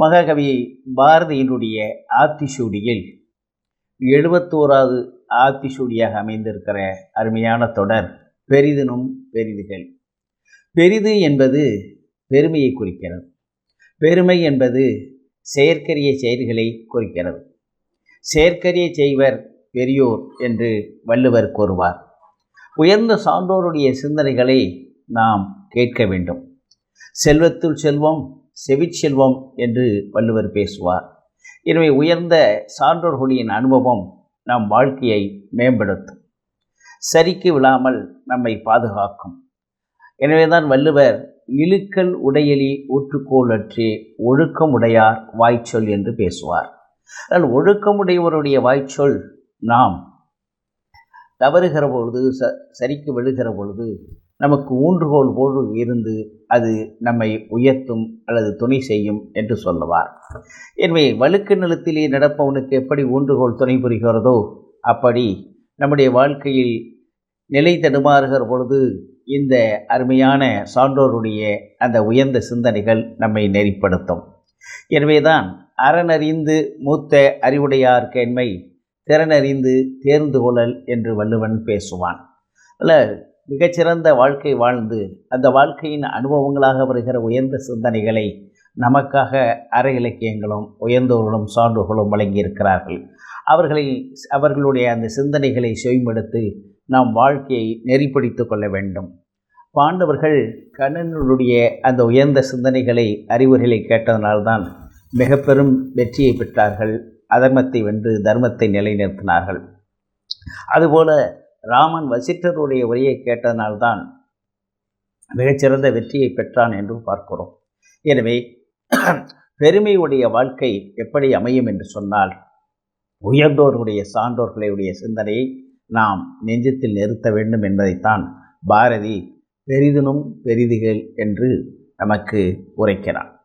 மகாகவி பாரதியினுடைய ஆத்திசூடியில் எழுபத்தோராவது ஆத்திசூடியாக அமைந்திருக்கிற அருமையான தொடர் பெரிதினும் பெரிதுகள். பெரிது என்பது பெருமையை குறிக்கிறது. பெருமை என்பது செயற்கரிய செயல்களை குறிக்கிறது. செயற்கரிய செய்வர் பெரியோர் என்று வள்ளுவர் கூறுவார். உயர்ந்த சான்றோருடைய சிந்தனைகளை நாம் கேட்க வேண்டும். செல்வத்துள் செல்வம் செவிச்செல்வம் என்று வள்ளுவர் பேசுவார். எனவே உயர்ந்த சான்றோர்களுடைய அனுபவம் நம் வாழ்க்கையை மேம்படுத்தும். சரிக்கு விழாமல் நம்மை பாதுகாக்கும். எனவேதான் வள்ளுவர் இழுக்கல் உடையலி ஊற்றுக்கோளற்றி ஒழுக்கம் உடையார் வாய்ச்சொல் என்று பேசுவார். ஆனால் ஒழுக்கமுடையவருடைய வாய்ச்சொல் நாம். தவறுகிற பொழுது ச சரிக்கு விழுகிற பொழுது நமக்கு ஊன்றுகோல் போல் இருந்து அது நம்மை உயர்த்தும் அல்லது துணை செய்யும் என்று சொல்லுவார். எனவே வழுக்கு நிலத்திலே நடப்பவனுக்கு எப்படி ஊன்றுகோல் துணை புரிகிறதோ அப்படி நம்முடைய வாழ்க்கையில் நிலை தடுமாறுகிற பொழுது இந்த அருமையான சான்றோருடைய அந்த உயர்ந்த சிந்தனைகள் நம்மை நெறிப்படுத்தும். எனவேதான் அறனறிந்து மூத்த அறிவுடையார் கேண்மை திறனறிந்து தேர்ந்து கொள்ளல் என்று வள்ளுவன் பேசுவான். அல்ல மிகச்சிறந்த வாழ்க்கை வாழ்ந்து அந்த வாழ்க்கையின் அனுபவங்களாக வருகிற உயர்ந்த சிந்தனைகளை நமக்காக அற இலக்கியங்களும் உயர்ந்தோர்களும் சான்றோர்களும் வழங்கியிருக்கிறார்கள். அவர்களை அவர்களுடைய அந்த சிந்தனைகளை செய்மெடுத்து நாம் வாழ்க்கையை நெறிப்படுத்தி கொள்ள வேண்டும். பாண்டவர்கள் கண்ணனுடைய அந்த உயர்ந்த சிந்தனைகளை அறிவுரைகளை கேட்டதனால்தான் மிக பெரும் வெற்றியை பெற்றார்கள். அதர்மத்தை வென்று தர்மத்தை நிலைநிறுத்தினார்கள். அதுபோல ராமன் வசிட்டருடைய உரையை கேட்டதனால்தான் மிகச்சிறந்த வெற்றியை பெற்றான் என்றும் பார்க்கிறோம். எனவே பெருமையுடைய வாழ்க்கை எப்படி அமையும் என்று சொன்னால் உயர்ந்தோர்களுடைய சான்றோர்களுடைய சிந்தனையை நாம் நெஞ்சத்தில் நிறுத்த வேண்டும் என்பதைத்தான் பாரதி பெரிதினும் பெரிதுகள் என்று நமக்கு உரைக்கிறான்